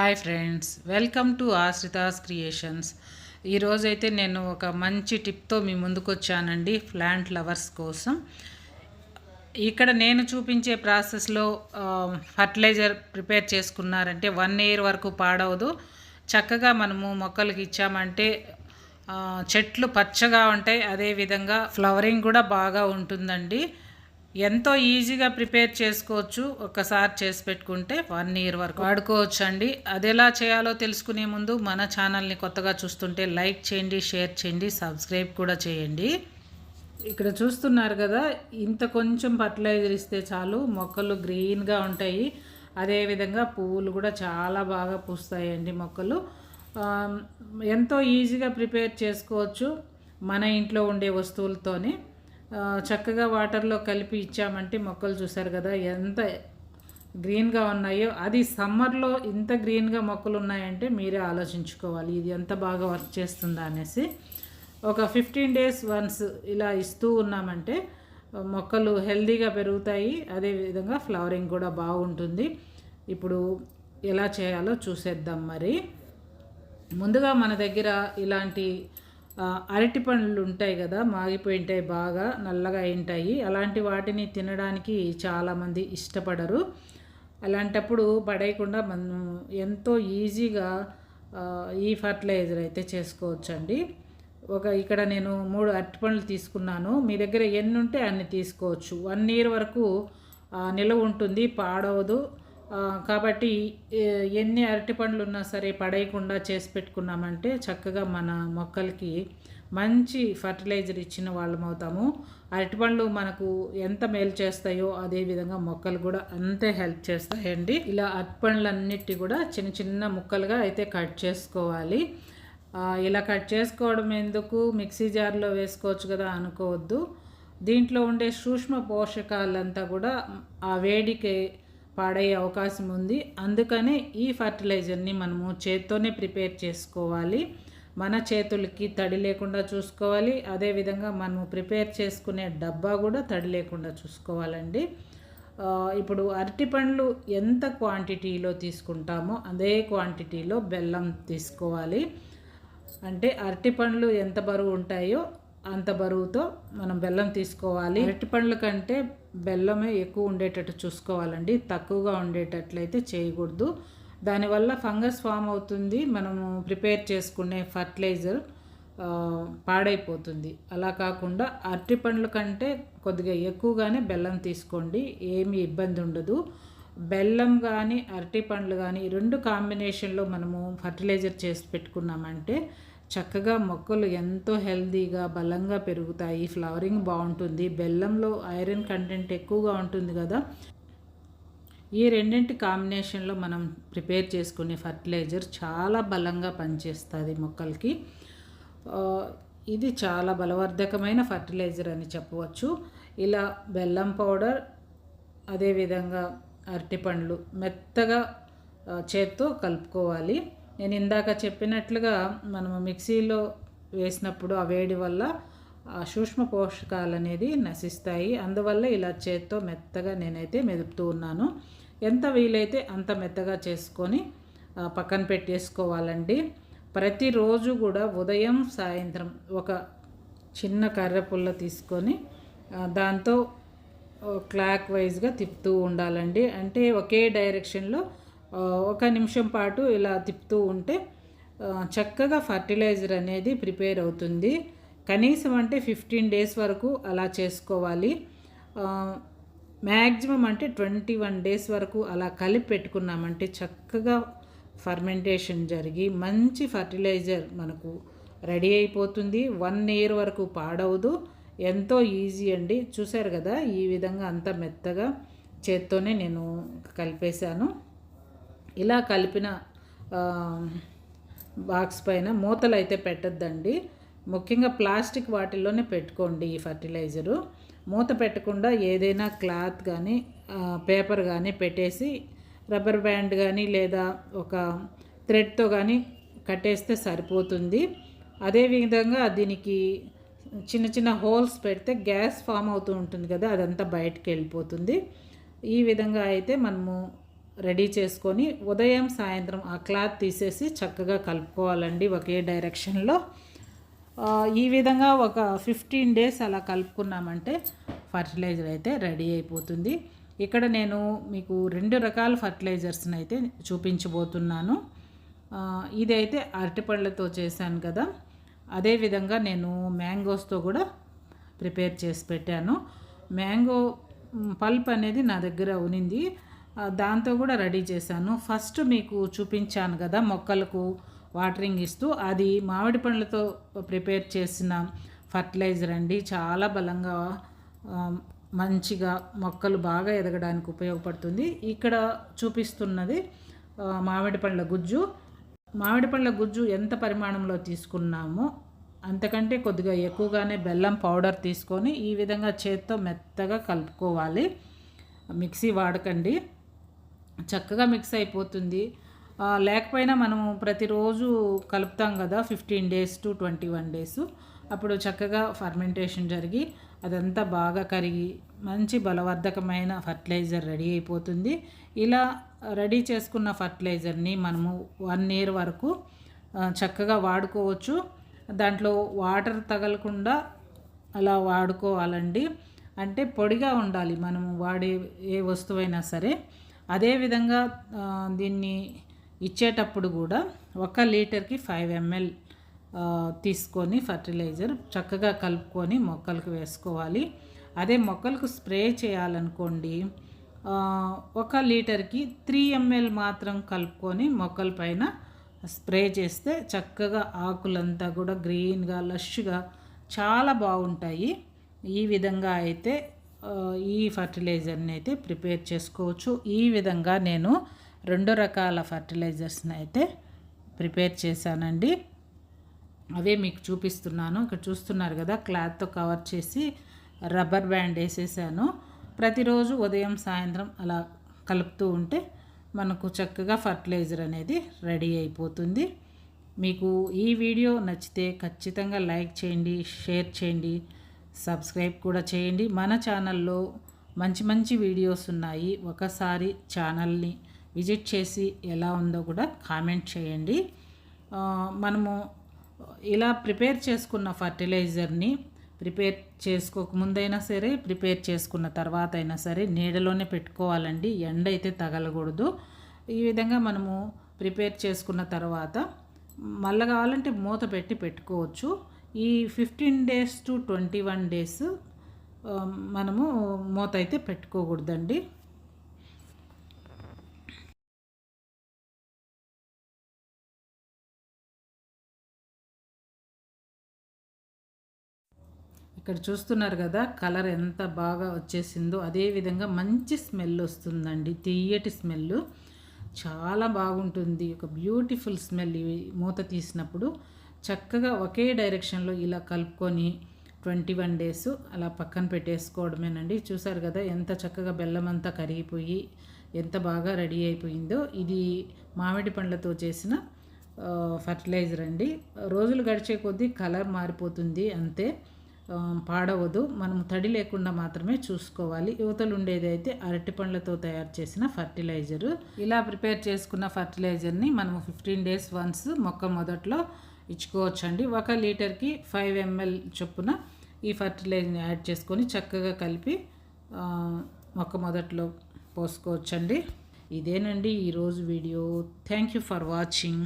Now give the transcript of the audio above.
Hi friends welcome to Ashritas creations. ఈరోజైతే నేను ఒక మంచి టిప్తో మీ ముందుకు వచ్చానండి ప్లాంట్ లవర్స్ కోసం. ఇక్కడ నేను చూపించే ప్రాసెస్లో ఫర్టిలైజర్ ప్రిపేర్ చేసుకున్నారంటే వన్ ఇయర్ వరకు పాడవదు. చక్కగా మనము మొక్కలకి ఇచ్చామంటే చెట్లు పచ్చగా ఉంటాయి. అదేవిధంగా ఫ్లవరింగ్ కూడా బాగా ఉంటుందండి. ఎంతో ఈజీగా ప్రిపేర్ చేసుకోవచ్చు. ఒక్కసారి చేసి పెట్టుకుంటే వన్ ఇయర్ వరకు వాడుకోవచ్చు అండి అది ఎలా చేయాలో తెలుసుకునే ముందు మన ఛానల్ని కొత్తగా చూస్తుంటే లైక్ చేయండి షేర్ చేయండి సబ్స్క్రైబ్ కూడా చేయండి. ఇక్కడ చూస్తున్నారు కదా ఇంత కొంచెం ఫర్టిలైజర్ ఇస్తే చాలు మొక్కలు గ్రీన్గా ఉంటాయి. అదేవిధంగా పువ్వులు కూడా చాలా బాగా పూస్తాయండి మొక్కలు. ఎంతో ఈజీగా ప్రిపేర్ చేసుకోవచ్చు మన ఇంట్లో ఉండే వస్తువులతోనే. చక్కగా వాటర్లో కలిపి ఇచ్చామంటే మొక్కలు చూసారు కదా ఎంత గ్రీన్గా ఉన్నాయో. అది సమ్మర్లో ఇంత గ్రీన్గా మొక్కలు ఉన్నాయంటే మీరే ఆలోచించుకోవాలి ఇది ఎంత బాగా వర్క్ చేస్తుందా అనేసి. ఒక ఫిఫ్టీన్ డేస్ వన్స్ ఇలా ఇస్తూ ఉన్నామంటే మొక్కలు హెల్తీగా పెరుగుతాయి అదేవిధంగా ఫ్లవరింగ్ కూడా బాగుంటుంది. ఇప్పుడు ఎలా చేయాలో చూసేద్దాం మరి. ముందుగా మన దగ్గర ఇలాంటి అరటి పండ్లు ఉంటాయి కదా మాగిపోయి ఉంటాయి బాగా నల్లగా ఉంటాయి అలాంటి వాటిని తినడానికి చాలామంది ఇష్టపడరు. అలాంటప్పుడు పడేయకుండా మనం ఎంతో ఈజీగా ఈ ఫర్టిలైజర్ అయితే చేసుకోవచ్చండి. ఒక ఇక్కడ నేను మూడు అరటిపండ్లు తీసుకున్నాను. మీ దగ్గర ఎన్ని ఉంటే అన్ని తీసుకోవచ్చు. వన్ ఇయర్ వరకు నిల్వ నిలవ ఉంటుంది పాడవదు. కాబట్టి ఎన్ని అరటి పండ్లు ఉన్నా సరే పడేయకుండా చేసి పెట్టుకున్నామంటే చక్కగా మన మొక్కలకి మంచి ఫర్టిలైజర్ ఇచ్చిన వాళ్ళం అవుతాము. అరటిపండ్లు మనకు ఎంత మేలు చేస్తాయో అదే విధంగా మొక్కలు కూడా అంతే హెల్ప్ చేస్తాయండి. ఇలా అరటిపండ్లన్నిటి కూడా చిన్న చిన్న ముక్కలుగా అయితే కట్ చేసుకోవాలి. ఇలా కట్ చేసుకోవడం ఎందుకు? మిక్సీ జార్లో వేసుకోవచ్చు కదా అనుకోవద్దు. దీంట్లో ఉండే సూక్ష్మ పోషకాలంతా కూడా ఆ వేడికి పాడయ్యే అవకాశం ఉంది. అందుకనే ఈ ఫర్టిలైజర్ని మనము చేత్తోనే ప్రిపేర్ చేసుకోవాలి. మన చేతులకి తడి లేకుండా చూసుకోవాలి. అదేవిధంగా మనము ప్రిపేర్ చేసుకునే డబ్బా కూడా తడి లేకుండా చూసుకోవాలండి. ఇప్పుడు అరటిపండ్లు ఎంత క్వాంటిటీలో తీసుకుంటామో అదే క్వాంటిటీలో బెల్లం తీసుకోవాలి. అంటే అరటిపండ్లు ఎంత బరువు ఉంటాయో అంత బరువుతో మనం బెల్లం తీసుకోవాలి. అరటిపండ్ల కంటే బెల్లమే ఎక్కువ ఉండేటట్టు చూసుకోవాలండి. తక్కువగా ఉండేటట్లయితే చేయకూడదు. దానివల్ల ఫంగస్ ఫామ్ అవుతుంది. మనము ప్రిపేర్ చేసుకునే ఫర్టిలైజర్ పాడైపోతుంది. అలా కాకుండా అరటి పండ్ల కంటే కొద్దిగా ఎక్కువగానే బెల్లం తీసుకోండి. ఏమి ఇబ్బంది ఉండదు. బెల్లం కానీ అరటి పండ్లు కానీ రెండు కాంబినేషన్లో మనము ఫర్టిలైజర్ చేసి పెట్టుకున్నామంటే చక్కగా మొక్కలు ఎంతో హెల్తీగా బలంగా పెరుగుతాయి. ఫ్లవరింగ్ బాగుంటుంది. బెల్లంలో ఐరన్ కంటెంట్ ఎక్కువగా ఉంటుంది కదా. ఈ రెండింటి కాంబినేషన్లో మనం ప్రిపేర్ చేసుకునే ఫర్టిలైజర్ చాలా బలంగా పనిచేస్తుంది మొక్కలకి. ఇది చాలా బలవర్ధకమైన ఫర్టిలైజర్ అని చెప్పవచ్చు. ఇలా బెల్లం పౌడర్ అదేవిధంగా అరటిపండ్లు మెత్తగా చేత్తో కలుపుకోవాలి. నేను ఇందాక చెప్పినట్లుగా మనము మిక్సీలో వేసినప్పుడు ఆ వేడి వల్ల ఆ సూక్ష్మ పోషకాలు అనేది నశిస్తాయి. అందువల్ల ఇలా చేత్తో మెత్తగా నేనైతే మెదుపుతూ ఉన్నాను. ఎంత వీలైతే అంత మెత్తగా చేసుకొని పక్కన పెట్టేసుకోవాలండి. ప్రతిరోజు కూడా ఉదయం సాయంత్రం ఒక చిన్న కర్ర పుల్ల తీసుకొని దాంతో క్లాక్ వైజ్గా తిప్పుతూ ఉండాలండి. అంటే ఒకే డైరెక్షన్లో ఒక నిమిషం పాటు ఇలా తిప్పుతూ ఉంటే చక్కగా ఫర్టిలైజర్ అనేది ప్రిపేర్ అవుతుంది. కనీసం అంటే ఫిఫ్టీన్ డేస్ వరకు అలా చేసుకోవాలి. మ్యాక్సిమం అంటే ట్వంటీ వన్ డేస్ వరకు అలా కలిపి పెట్టుకున్నామంటే చక్కగా ఫర్మెంటేషన్ జరిగి మంచి ఫర్టిలైజర్ మనకు రెడీ అయిపోతుంది. వన్ ఇయర్ వరకు పాడవదు. ఎంతో ఈజీ అండి. చూశారు కదా ఈ విధంగా అంత మెత్తగా చేత్తోనే నేను కలిపేశాను. ఇలా కలిపిన బాక్స్ పైన మూతలు అయితే పెట్టద్దండి. ముఖ్యంగా ప్లాస్టిక్ వాటిల్లోనే పెట్టుకోండి ఈ ఫర్టిలైజరు. మూత పెట్టకుండా ఏదైనా క్లాత్ కానీ పేపర్ కానీ పెట్టేసి రబ్బర్ బ్యాండ్ కానీ లేదా ఒక థ్రెడ్తో కానీ కట్టేస్తే సరిపోతుంది. అదేవిధంగా దీనికి చిన్న చిన్న హోల్స్ పెడితే గ్యాస్ ఫామ్ అవుతూ ఉంటుంది కదా అదంతా బయటకు వెళ్ళిపోతుంది. ఈ విధంగా అయితే మనము రెడీ చేసుకొని ఉదయం సాయంత్రం ఆ క్లాత్ తీసేసి చక్కగా కలుపుకోవాలండి ఒకే డైరెక్షన్లో. ఈ విధంగా ఒక ఫిఫ్టీన్ డేస్ అలా కలుపుకున్నామంటే ఫర్టిలైజర్ అయితే రెడీ అయిపోతుంది. ఇక్కడ నేను మీకు రెండు రకాల ఫర్టిలైజర్స్ని అయితే చూపించబోతున్నాను. ఇది అయితే అరటిపళ్ళతో చేశాను కదా. అదేవిధంగా నేను మ్యాంగోస్తో కూడా ప్రిపేర్ చేసి పెట్టాను. మ్యాంగో పల్ప్ అనేది నా దగ్గర ఉనింది. దాంతో కూడా రెడీ చేశాను. ఫస్ట్ మీకు చూపించాను కదా మొక్కలకు వాటరింగ్ ఇస్తూ అది మామిడి పండ్లతో ప్రిపేర్ చేసిన ఫర్టిలైజర్ అండి. చాలా బలంగా మంచిగా మొక్కలు బాగా ఎదగడానికి ఉపయోగపడుతుంది. ఇక్కడ చూపిస్తున్నది మామిడి పండ్ల గుజ్జు. మామిడి పండ్ల గుజ్జు ఎంత పరిమాణంలో తీసుకున్నామో అంతకంటే కొద్దిగా ఎక్కువగానే బెల్లం పౌడర్ తీసుకొని ఈ విధంగా చేత్తో మెత్తగా కలుపుకోవాలి. మిక్సీ వాడకండి. చక్కగా మిక్స్ అయిపోతుంది. లేకపోయినా మనము ప్రతిరోజు కలుపుతాం కదా fifteen days to twenty one days అప్పుడు చక్కగా ఫర్మెంటేషన్ జరిగి అదంతా బాగా కరిగి మంచి బలవర్ధకమైన ఫర్టిలైజర్ రెడీ అయిపోతుంది. ఇలా రెడీ చేసుకున్న ఫర్టిలైజర్ని మనము వన్ ఇయర్ వరకు చక్కగా వాడుకోవచ్చు. దాంట్లో వాటర్ తగలకుండా అలా వాడుకోవాలండి. అంటే పొడిగా ఉండాలి మనము వాడే ఏ వస్తువైనా సరే. అదేవిధంగా దీన్ని ఇచ్చేటప్పుడు కూడా ఒక లీటర్కి ఫైవ్ ఎంఎల్ తీసుకొని ఫర్టిలైజర్ చక్కగా కలుపుకొని మొక్కలకు వేసుకోవాలి. అదే మొక్కలకు స్ప్రే చేయాలనుకోండి ఒక లీటర్కి త్రీ ఎంఎల్ మాత్రం కలుపుకొని మొక్కల పైన స్ప్రే చేస్తే చక్కగా ఆకులంతా కూడా గ్రీన్గా లష్గా చాలా బాగుంటాయి. ఈ విధంగా అయితే ఈ ఫర్టిలైజర్ని అయితే ప్రిపేర్ చేసుకోవచ్చు. ఈ విధంగా నేను రెండు రకాల ఫర్టిలైజర్స్ని అయితే ప్రిపేర్ చేశానండి. అవే మీకు చూపిస్తున్నాను. ఇక్కడ చూస్తున్నారు కదా క్లాత్తో కవర్ చేసి రబ్బర్ బ్యాండ్ వేసేసాను. ప్రతిరోజు ఉదయం సాయంత్రం అలా కలుపుతూ ఉంటే మనకు చక్కగా ఫర్టిలైజర్ అనేది రెడీ అయిపోతుంది. మీకు ఈ వీడియో నచ్చితే ఖచ్చితంగా లైక్ చేయండి షేర్ చేయండి. సబ్స్క్రైబ్ కూడా చేయండి. మన ఛానల్లో మంచి మంచి వీడియోస్ ఉన్నాయి. ఒకసారి ఛానల్ని విజిట్ చేసి ఎలా ఉందో కూడా కామెంట్ చేయండి. మనము ఇలా ప్రిపేర్ చేసుకున్న ఫర్టిలైజర్ని ప్రిపేర్ చేసుకోకముందైనా సరే ప్రిపేర్ చేసుకున్న తర్వాత అయినా సరే నీడలోనే పెట్టుకోవాలండి. ఎండ అయితే తగలకూడదు. ఈ విధంగా మనము ప్రిపేర్ చేసుకున్న తర్వాత మళ్ళీ కావాలంటే మూత పెట్టి పెట్టుకోవచ్చు. ఈ fifteen days to twenty one days మనము మూత అయితే పెట్టుకోకూడదండి. ఇక్కడ చూస్తున్నారు కదా కలర్ ఎంత బాగా వచ్చేసిందో అదేవిధంగా మంచి స్మెల్ వస్తుందండి తీయటి స్మెల్ చాలా బాగుంటుంది ఒక బ్యూటిఫుల్ స్మెల్ ఇవి మూత తీసినప్పుడు. చక్కగా ఒకే డైరెక్షన్లో ఇలా కలుపుకొని ట్వంటీ వన్ డేస్ అలా పక్కన పెట్టేసుకోవడమేనండి. చూసారు కదా ఎంత చక్కగా బెల్లం అంతా కరిగిపోయి ఎంత బాగా రెడీ అయిపోయిందో. ఇది మామిడి పండ్లతో చేసిన ఫర్టిలైజర్ అండి. రోజులు గడిచే కొద్దీ కలర్ మారిపోతుంది అంతే. పాడవదు. మనం తడి లేకుండా మాత్రమే చూసుకోవాలి. యువతలు ఉండేది అయితే అరటి పండ్లతో తయారు చేసిన ఫర్టిలైజరు. ఇలా ప్రిపేర్ చేసుకున్న ఫర్టిలైజర్ని మనం ఫిఫ్టీన్ డేస్ వన్స్ మొక్క మొదట్లో ఇచ్చుకోవచ్చండి. ఒక లీటర్కి ఫైవ్ ఎంఎల్ చొప్పున ఈ ఫర్టిలైజర్ని యాడ్ చేసుకొని చక్కగా కలిపి మొక్క మొదట్లో పోసుకోవచ్చండి. ఇదేనండి ఈరోజు video. Thank you for watching.